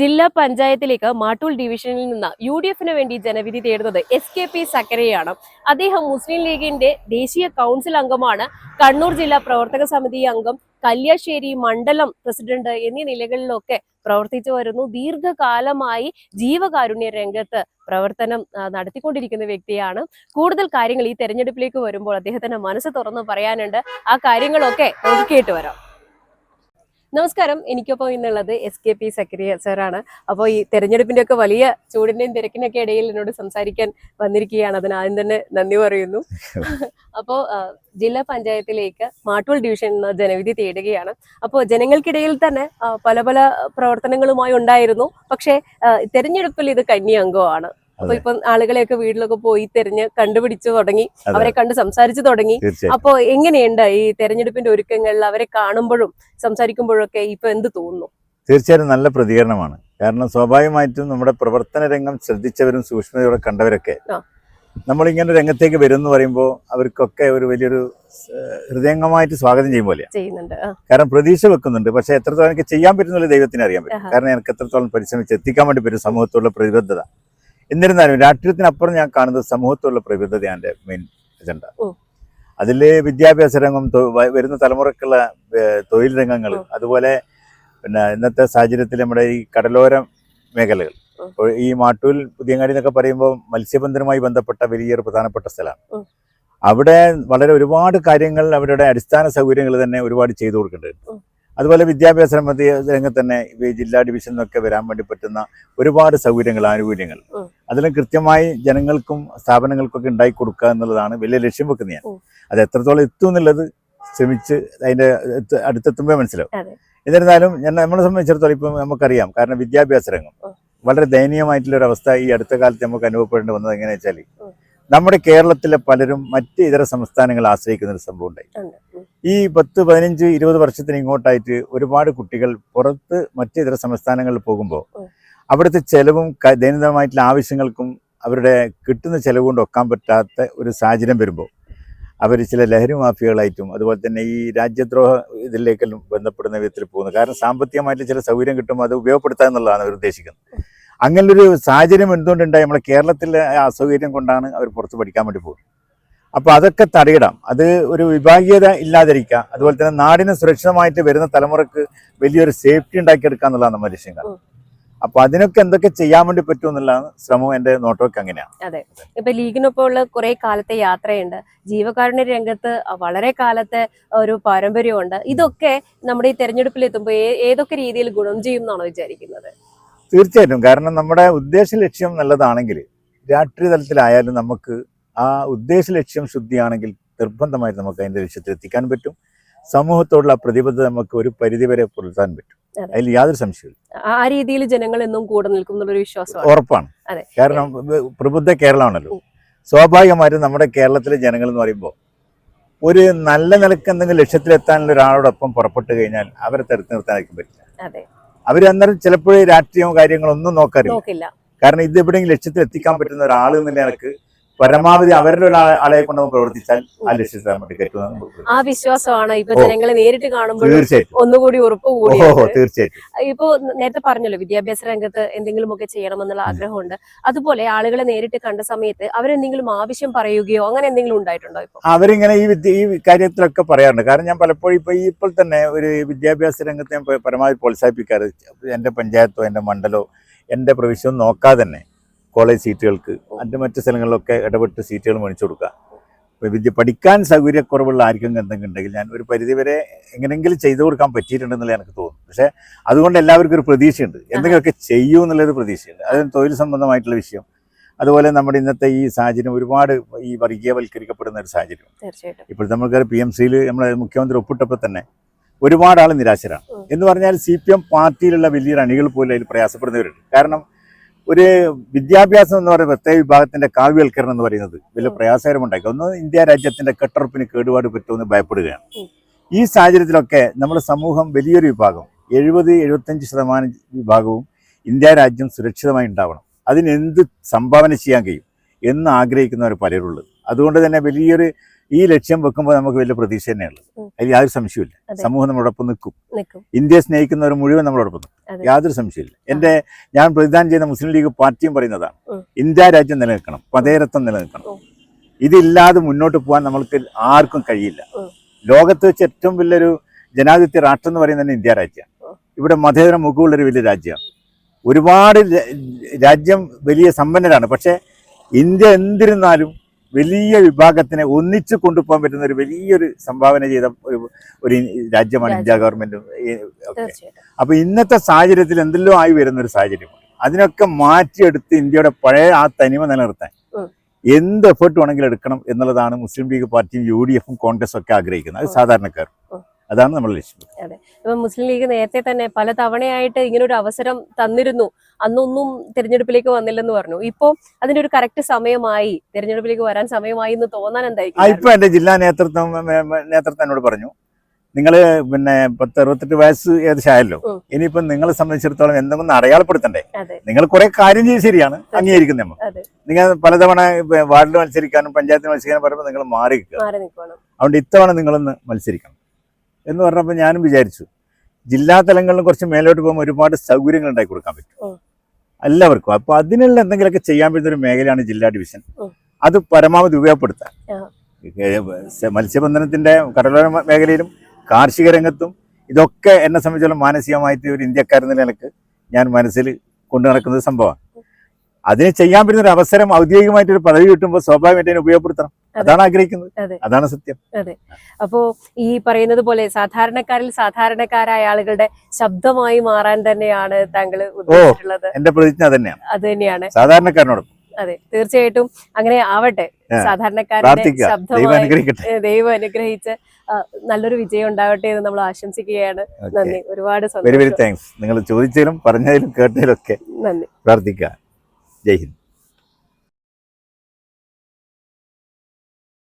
ജില്ലാ പഞ്ചായത്തിലേക്ക് മാട്ടൂൽ ഡിവിഷനിൽ നിന്ന് യു ഡി എഫിന് വേണ്ടി ജനവിധി തേടുന്നത് എസ് കെ പി സക്കരയാണ്. അദ്ദേഹം മുസ്ലിം ലീഗിന്റെ ദേശീയ കൗൺസിൽ അംഗമാണ്. കണ്ണൂർ ജില്ലാ പ്രവർത്തക സമിതി അംഗം കല്യാശ്ശേരി മണ്ഡലം പ്രസിഡന്റ് എന്നീ നിലകളിലൊക്കെ പ്രവർത്തിച്ചു വരുന്നു. ദീർഘകാലമായി ജീവകാരുണ്യ രംഗത്ത് പ്രവർത്തനം നടത്തിക്കൊണ്ടിരിക്കുന്ന വ്യക്തിയാണ്. കൂടുതൽ കാര്യങ്ങൾ ഈ തെരഞ്ഞെടുപ്പിലേക്ക് വരുമ്പോൾ അദ്ദേഹത്തിന്റെ മനസ്സ് തുറന്ന് പറയാനുണ്ട്. ആ കാര്യങ്ങളൊക്കെ കേട്ടു വരാം നമസ്കാരം. എനിക്കൊപ്പം ഇന്നുള്ളത് എസ് കെ പി സക്രിയ സാറാണ് അപ്പോൾ ഈ തെരഞ്ഞെടുപ്പിന്റെ ഒക്കെ വലിയ ചൂടിന്റെയും തിരക്കിനൊക്കെ ഇടയിൽ എന്നോട് സംസാരിക്കാൻ വന്നിരിക്കുകയാണ്. അതിന് ആദ്യം തന്നെ നന്ദി പറയുന്നു. അപ്പോൾ ജില്ലാ പഞ്ചായത്തിലേക്ക് മാട്ടൂൾ ഡിവിഷൻ ജനവിധി തേടുകയാണ്. അപ്പോൾ ജനങ്ങൾക്കിടയിൽ തന്നെ പല പല പ്രവർത്തനങ്ങളുമായി ഉണ്ടായിരുന്നു. പക്ഷേ തെരഞ്ഞെടുപ്പിൽ ഇത് കന്നി അംഗമാണ്. അപ്പൊ ഇപ്പൊ ആളുകളെയൊക്കെ വീട്ടിലൊക്കെ പോയി തെരഞ്ഞ് കണ്ടുപിടിച്ചു തുടങ്ങി അവരെ കണ്ട് സംസാരിച്ചു തുടങ്ങി. അപ്പൊ എങ്ങനെയുണ്ട് ഈ തെരഞ്ഞെടുപ്പിന്റെ ഒരുക്കങ്ങളിൽ അവരെ കാണുമ്പോഴും സംസാരിക്കുമ്പോഴും ഒക്കെ ഇപ്പൊ എന്ത് തോന്നുന്നു? തീർച്ചയായും നല്ല പ്രതികരണമാണ്. കാരണം സ്വാഭാവികമായിട്ടും നമ്മുടെ പ്രവർത്തന രംഗം ശ്രദ്ധിച്ചവരും സൂക്ഷ്മതയോടെ കണ്ടവരൊക്കെ. നമ്മളിങ്ങനെ രംഗത്തേക്ക് വരും എന്ന് പറയുമ്പോൾ അവർക്കൊക്കെ ഒരു വലിയൊരു ഹൃദയംഗമായിട്ട് സ്വാഗതം ചെയ്യും പോലെ ചെയ്യുന്നുണ്ട്. കാരണം പ്രതീക്ഷ വെക്കുന്നുണ്ട്. പക്ഷെ എത്രത്തോളം എനിക്ക് ചെയ്യാൻ പറ്റുന്നില്ല ദൈവത്തിന് അറിയാൻ പറ്റും. കാരണം എനിക്ക് എത്രത്തോളം പരിശ്രമിച്ച് എത്തിക്കാൻ വേണ്ടി പറ്റും സമൂഹത്തോടുള്ള പ്രതിബദ്ധത. എന്നിരുന്നാലും രാഷ്ട്രീയത്തിനപ്പുറം ഞാൻ കാണുന്നത് സമൂഹത്തുള്ള പ്രതിബദ്ധതയാണ് എന്റെ മെയിൻ അജണ്ട. അതിൽ വിദ്യാഭ്യാസ രംഗം വരുന്ന തലമുറക്കുള്ള തൊഴിൽ രംഗങ്ങൾ അതുപോലെ പിന്നെ ഇന്നത്തെ സാഹചര്യത്തിൽ നമ്മുടെ ഈ കടലോര മേഖലകൾ. ഇപ്പോൾ ഈ മാട്ടൂൽ പുതിയങ്ങാടി എന്നൊക്കെ പറയുമ്പോൾ മത്സ്യബന്ധനവുമായി ബന്ധപ്പെട്ട വലിയൊരു പ്രധാനപ്പെട്ട സ്ഥലമാണ്. അവിടെ വളരെ ഒരുപാട് കാര്യങ്ങൾ അവരുടെ അടിസ്ഥാന സൗകര്യങ്ങൾ തന്നെ ഒരുപാട് ചെയ്തു കൊടുക്കേണ്ടതുണ്ട് അതുപോലെ വിദ്യാഭ്യാസ രംഗത്ത് രംഗത്ത് തന്നെ ഈ ജില്ലാ ഡിവിഷനിൽ നിന്നൊക്കെ വരാൻ വേണ്ടി പറ്റുന്ന ഒരുപാട് സൗകര്യങ്ങൾ ആനുകൂല്യങ്ങൾ. ഉം. അതിലും കൃത്യമായി ജനങ്ങൾക്കും സ്ഥാപനങ്ങൾക്കൊക്കെ ഉണ്ടാക്കി കൊടുക്കുക എന്നുള്ളതാണ് വലിയ ലക്ഷ്യം വെക്കുന്നത് ഞാൻ. അത് എത്രത്തോളം എത്തും എന്നുള്ളത് ശ്രമിച്ച് അതിന്റെ അടുത്തെത്തുമ്പോൾ മനസ്സിലാവും. എന്നിരുന്നാലും ഞാൻ നമ്മളെ സംബന്ധിച്ചിടത്തോളം ഇപ്പം നമുക്കറിയാം കാരണം വിദ്യാഭ്യാസ രംഗം വളരെ ദയനീയമായിട്ടുള്ള ഒരു അവസ്ഥ ഈ അടുത്ത കാലത്ത് നമുക്ക് അനുഭവപ്പെടേണ്ടി വന്നത് എങ്ങനെയാ വെച്ചാൽ നമ്മുടെ കേരളത്തിലെ പലരും മറ്റ് ഇതര സംസ്ഥാനങ്ങളെ ആശ്രയിക്കുന്ന ഒരു സംഭവം ഉണ്ടായി. ഈ പത്ത് പതിനഞ്ച് ഇരുപത് വർഷത്തിന് ഇങ്ങോട്ടായിട്ട് ഒരുപാട് കുട്ടികൾ പുറത്ത് മറ്റ് ഇതര സംസ്ഥാനങ്ങളിൽ പോകുമ്പോൾ. അവിടുത്തെ ചിലവും ദൈനംദിനമായിട്ടുള്ള ആവശ്യങ്ങൾക്കും അവരുടെ കിട്ടുന്ന ചിലവ് കൊണ്ട് ഒക്കാൻ പറ്റാത്ത ഒരു സാഹചര്യം വരുമ്പോൾ അവർ ചില ലഹരി മാഫിയകളായിട്ടും അതുപോലെ തന്നെ ഈ രാജ്യദ്രോഹ ഇതിലേക്കെല്ലാം ബന്ധപ്പെടുന്ന വിധത്തിൽ പോകുന്നു. കാരണം സാമ്പത്തികമായിട്ട് ചില സൗകര്യം കിട്ടുമ്പോൾ അത് ഉപയോഗപ്പെടുത്തുക എന്നുള്ളതാണ് അവർ ഉദ്ദേശിക്കുന്നത്. അങ്ങനൊരു സാഹചര്യം എന്തുകൊണ്ടുണ്ടായി? നമ്മുടെ കേരളത്തിലെ അസൗകര്യം കൊണ്ടാണ് അവർ പുറത്ത് പഠിക്കാൻ വേണ്ടി പോകുന്നത്. അപ്പോൾ അതൊക്കെ തടയിടാം. അത് ഒരു വിഭാഗീയത ഇല്ലാതിരിക്കുക. അതുപോലെ തന്നെ നാടിന് സുരക്ഷിതമായിട്ട് വരുന്ന തലമുറയ്ക്ക് വലിയൊരു സേഫ്റ്റി ഉണ്ടാക്കിയെടുക്കുക എന്നുള്ളതാണ് നമ്മുടെ ലക്ഷ്യം. ഉം. അപ്പൊ അതിനൊക്കെ എന്തൊക്കെ ചെയ്യാൻ വേണ്ടി പറ്റും ശ്രമം എന്റെ നോട്ടമൊക്കെ അങ്ങനെയാണ് അതെ. ഇപ്പൊ ലീഗിനൊപ്പം ഉള്ള കുറെ കാലത്തെ യാത്രയുണ്ട്. ജീവകാരുണ്യ രംഗത്ത് വളരെ കാലത്തെ ഒരു പാരമ്പര്യമുണ്ട്. ഇതൊക്കെ നമ്മുടെ ഈ തെരഞ്ഞെടുപ്പിൽ എത്തുമ്പോൾ ഏതൊക്കെ രീതിയിൽ ഗുണം ചെയ്യും എന്നാണോ വിചാരിക്കുന്നത്? തീർച്ചയായിട്ടും. കാരണം നമ്മുടെ ഉദ്ദേശ ലക്ഷ്യം നല്ലതാണെങ്കിൽ രാഷ്ട്രീയ തലത്തിലായാലും നമുക്ക് ആ ഉദ്ദേശ ലക്ഷ്യം ശുദ്ധിയാണെങ്കിൽ നിർബന്ധമായിട്ട് നമുക്ക് അതിന്റെ ലക്ഷ്യത്തിൽ എത്തിക്കാൻ പറ്റും. സമൂഹത്തോടുള്ള പ്രതിബദ്ധത നമുക്ക് ഒരു പരിധിവരെ പുലർത്താൻ പറ്റും. അതിൽ യാതൊരു സംശയവും ആ രീതിയിൽ ജനങ്ങൾ എന്നും കൂടെ നിൽക്കും എന്നുള്ളൊരു വിശ്വാസമാണ്. ഉറപ്പാണ്. കാരണം പ്രബുദ്ധ കേരളമാണല്ലോ. സ്വാഭാവികമായിട്ടും നമ്മുടെ കേരളത്തിലെ ജനങ്ങൾ എന്ന് പറയുമ്പോൾ ഒരു നല്ല നിലയ്ക്ക് എന്തെങ്കിലും ലക്ഷ്യത്തിലെത്താനുള്ള ഒരാളോടൊപ്പം പുറപ്പെട്ടു കഴിഞ്ഞാൽ അവരെ തെരഞ്ഞു നിർത്താനായിരിക്കും പറ്റില്ല. അന്നേരം ചിലപ്പോഴേ രാഷ്ട്രീയവും കാര്യങ്ങളും ഒന്നും നോക്കാറില്ല. കാരണം ഇത് എവിടെയെങ്കിലും ലക്ഷ്യത്തിൽ എത്തിക്കാൻ പറ്റുന്ന ഒരാൾ എന്നുള്ള നിലയ്ക്ക് പരമാവധി അവരുടെ ഒരു ആ- ആളെ കൊണ്ട് പ്രവർത്തിച്ചാൽ ആ ലക്ഷ്യത്തിൽ നമുക്ക് ആ വിശ്വാസമാണ് ഇപ്പൊ. ജനങ്ങളെ നേരിട്ട് കാണുമ്പോൾ തീർച്ചയായിട്ടും. ഒന്നുകൂടി ഉറപ്പ് തീർച്ചയായിട്ടും. ഇപ്പോ നേരത്തെ പറഞ്ഞല്ലോ വിദ്യാഭ്യാസ രംഗത്ത് എന്തെങ്കിലുമൊക്കെ ചെയ്യണമെന്നുള്ള ആഗ്രഹമുണ്ട്. അതുപോലെ ആളുകളെ നേരിട്ട് കണ്ട സമയത്ത് അവരെന്തെങ്കിലും ആവശ്യം പറയുകയോ അങ്ങനെ എന്തെങ്കിലും ഉണ്ടായിട്ടുണ്ടോ ഇപ്പൊ? അവരിങ്ങനെ ഈ വിദ്യ ഈ കാര്യത്തിലൊക്കെ പറയാറുണ്ട്. കാരണം ഞാൻ പലപ്പോഴും ഇപ്പൊ ഇപ്പോൾ തന്നെ ഒരു വിദ്യാഭ്യാസ രംഗത്ത് ഞാൻ പരമാവധി പ്രോത്സാഹിപ്പിക്കാറ് എന്റെ പഞ്ചായത്തോ എന്റെ മണ്ഡലോ എന്റെ പ്രവിശ്യം നോക്കാതെ തന്നെ. കോളേജ് സീറ്റുകൾക്ക് അതിന്റെ മറ്റ് സ്ഥലങ്ങളിലൊക്കെ ഇടപെട്ട് സീറ്റുകൾ മേടിച്ചു കൊടുക്കുക. വിദ്യ പഠിക്കാൻ സൗകര്യക്കുറവുള്ള ആർക്കും എന്തെങ്കിലും ഉണ്ടെങ്കിൽ ഞാൻ ഒരു പരിധിവരെ എങ്ങനെയെങ്കിലും ചെയ്തു കൊടുക്കാൻ പറ്റിയിട്ടുണ്ടെന്നുള്ള എനിക്ക് തോന്നുന്നു. പക്ഷേ അതുകൊണ്ട് എല്ലാവർക്കും ഒരു പ്രതീക്ഷയുണ്ട്. എന്തെങ്കിലുമൊക്കെ ചെയ്യൂ എന്നുള്ളൊരു പ്രതീക്ഷയുണ്ട്. അത് തൊഴിൽ സംബന്ധമായിട്ടുള്ള വിഷയം. അതുപോലെ നമ്മുടെ ഇന്നത്തെ ഈ സാഹചര്യം ഒരുപാട് ഈ വർഗീയവൽക്കരിക്കപ്പെടുന്ന ഒരു സാഹചര്യം. ഇപ്പോൾ നമുക്ക് പി എം സിയിൽ നമ്മളെ മുഖ്യമന്ത്രി ഒപ്പിട്ടപ്പോൾ തന്നെ ഒരുപാട് ആൾ നിരാശരാണ്. എന്ന് പറഞ്ഞാൽ സി പി എം പാർട്ടിയിലുള്ള വലിയൊരു അണികൾ പോലും അതിൽ പ്രയാസപ്പെടുന്നവരുണ്ട്. കാരണം ഒരു വിദ്യാഭ്യാസം എന്ന് പറയുന്ന പ്രത്യേക വിഭാഗത്തിന്റെ കാവ്യവൽക്കരണം എന്ന് പറയുന്നത് വലിയ. പ്രയാസകരമുണ്ടാക്കി ഒന്ന് ഇന്ത്യ രാജ്യത്തിന്റെ കെട്ടുറപ്പിന് കേടുപാട് പറ്റുമെന്ന് ഭയപ്പെടുകയാണ്. ഈ സാഹചര്യത്തിലൊക്കെ നമ്മുടെ സമൂഹം വലിയൊരു വിഭാഗം എഴുപത് എഴുപത്തഞ്ച് ശതമാനം വിഭാഗവും ഇന്ത്യ രാജ്യം സുരക്ഷിതമായി ഉണ്ടാവണം അതിനെന്ത് സംഭാവന ചെയ്യാൻ കഴിയും എന്ന് ആഗ്രഹിക്കുന്നവർ പലരുള്ളത് അതുകൊണ്ട് തന്നെ വലിയൊരു ഈ ലക്ഷ്യം വെക്കുമ്പോൾ നമുക്ക് വലിയ പ്രതീക്ഷ തന്നെയുള്ളത്. അതിൽ യാതൊരു സംശയമില്ല. സമൂഹം നമ്മളോടൊപ്പം നിൽക്കും. ഇന്ത്യയെ സ്നേഹിക്കുന്നവർ മുഴുവൻ നമ്മളോടൊപ്പം നിൽക്കും. യാതൊരു സംശയമില്ല എന്റെ ഞാൻ പ്രതിദാനം ചെയ്യുന്ന മുസ്ലിം ലീഗ് പാർട്ടിയും പറയുന്നതാണ്. ഇന്ത്യ രാജ്യം നിലനിൽക്കണം. പതേരത്വം നിലനിൽക്കണം. ഇതില്ലാതെ മുന്നോട്ട് പോകാൻ നമ്മൾക്ക് ആർക്കും കഴിയില്ല. ലോകത്ത് വെച്ച് ഏറ്റവും വലിയൊരു ജനാധിപത്യ രാഷ്ട്രം എന്ന് പറയുന്നത് തന്നെ ഇന്ത്യ രാജ്യമാണ്. ഇവിടെ മതേതര മുഖമുള്ളൊരു വലിയ രാജ്യമാണ്. ഒരുപാട് രാജ്യം വലിയ സമ്പന്നരാണ്. പക്ഷേ ഇന്ത്യ എന്തിരുന്നാലും വലിയ വിഭാഗത്തിനെ ഒന്നിച്ചു കൊണ്ടുപോകാൻ പറ്റുന്ന ഒരു വലിയൊരു സംഭാവന ചെയ്ത ഒരു ഒരു രാജ്യമാണ് ഇന്ത്യ ഗവൺമെന്റും അപ്പൊ ഇന്നത്തെ സാഹചര്യത്തിൽ എന്തെല്ലോ ആയി വരുന്ന ഒരു സാഹചര്യമാണ് അതിനൊക്കെ മാറ്റിയെടുത്ത് ഇന്ത്യയുടെ പഴയ ആ തനിമ നിലനിർത്താൻ. എന്ത് എഫേർട്ട് വേണമെങ്കിലും എടുക്കണം എന്നുള്ളതാണ് മുസ്ലിം ലീഗ് പാർട്ടിയും യു ഡി എഫും കോൺഗ്രസും ഒക്കെ ആഗ്രഹിക്കുന്നത് അത്. സാധാരണക്കാർ. അതാണ് നമ്മുടെ ലക്ഷ്യം. ഇപ്പൊ മുസ്ലിം ലീഗ് നേരത്തെ തന്നെ പല തവണയായിട്ട് ഇങ്ങനെ ഒരു അവസരം തന്നിരുന്നു. അന്നൊന്നും തിരഞ്ഞെടുപ്പിലേക്ക് വന്നില്ലെന്ന് പറഞ്ഞു. ഇപ്പോ അതിന്റെ ഒരു കറക്റ്റ് സമയമായി. തിരഞ്ഞെടുപ്പിലേക്ക് വരാൻ സമയമായി എന്ന് തോന്നാൻ എന്തായിരിക്കും? ഇപ്പൊ എന്റെ ജില്ലാ നേതൃത്വം നേതൃത്വം എന്നോട് പറഞ്ഞു. നിങ്ങൾ പിന്നെ പത്ത് അറുപത്തെട്ട് വയസ്സ് ഏകദേശം ആയല്ലോ. ഇനിയിപ്പം നിങ്ങളെ സംബന്ധിച്ചിടത്തോളം എന്തെങ്കിലും അടയാളപ്പെടുത്തണ്ടേ? അതെ. നിങ്ങൾ കുറെ കാര്യം ചെയ്ത് ശരിയാണ്. അംഗീകരിക്കുന്ന നമ്മൾ. അതെ. നിങ്ങൾ പലതവണ വാർഡിൽ മത്സരിക്കാനും പഞ്ചായത്തിൽ മത്സരിക്കാനും പറയുമ്പോൾ നിങ്ങൾ മാറി നിൽക്കുക. അതുകൊണ്ട് ഇത്തവണ നിങ്ങളൊന്ന് മത്സരിക്കണം. എന്ന് പറഞ്ഞപ്പോൾ ഞാനും വിചാരിച്ചു ജില്ലാ തലങ്ങളിലും കുറച്ച് മേലോട്ട് പോകുമ്പോൾ ഒരുപാട് സൗകര്യങ്ങൾ ഉണ്ടാക്കി കൊടുക്കാൻ പറ്റും. എല്ലാവർക്കും. അപ്പോൾ അതിനുള്ള എന്തെങ്കിലുമൊക്കെ ചെയ്യാൻ പറ്റുന്ന ഒരു മേഖലയാണ് ജില്ലാ ഡിവിഷൻ. അത് പരമാവധി ഉപയോഗപ്പെടുത്താൻ. സ- മത്സ്യബന്ധനത്തിന്റെ കടലോര മേഖലയിലും കാർഷിക രംഗത്തും ഇതൊക്കെ എന്നെ സംബന്ധിച്ചോളം മാനസികമായിട്ട് ഒരു ഇന്ത്യക്കാരെന്ന നിലയ്ക്ക് ഞാൻ മനസ്സിൽ കൊണ്ടു നടക്കുന്ന സംഭവമാണ്. അതിന് ചെയ്യാൻ പറ്റുന്ന ഒരു അവസരം ഔദ്യോഗികമായിട്ട് ഒരു പദവി കിട്ടുമ്പോൾ സ്വാഭാവികമായിട്ട് അതിനെ ഉപയോഗപ്പെടുത്തണം. അതാണ് ആഗ്രഹിക്കുന്നത്. അതാണ് സത്യം. അതെ. അപ്പോ ഈ പറയുന്നത് പോലെ സാധാരണക്കാരിൽ സാധാരണക്കാരായ ആളുകളുടെ ശബ്ദമായി മാറാൻ തന്നെയാണ് താങ്കൾ ഉദ്ദേശിച്ചിട്ടുള്ളത്. എന്റെ പ്രതിജ്ഞ തന്നെയാണ് അത് തന്നെയാണ്. സാധാരണക്കാരനോട്. അതെ. തീർച്ചയായിട്ടും അങ്ങനെ ആവട്ടെ. സാധാരണക്കാരുടെ ശബ്ദം ദൈവം ശബ്ദമായി ദൈവം അനുഗ്രഹിച്ച് നല്ലൊരു വിജയം ഉണ്ടാവട്ടെ എന്ന് നമ്മൾ ആശംസിക്കുകയാണ്. നന്ദി. ഒരുപാട് വെരി വെരി സന്തോഷം. താങ്ക്സ് നിങ്ങൾ ചോദിച്ചതിലും പറഞ്ഞതിലും കേട്ടതിലും ഒക്കെ നന്ദി. പ്രാർത്ഥിക്കുക. ജയ് ഹിന്ദ്.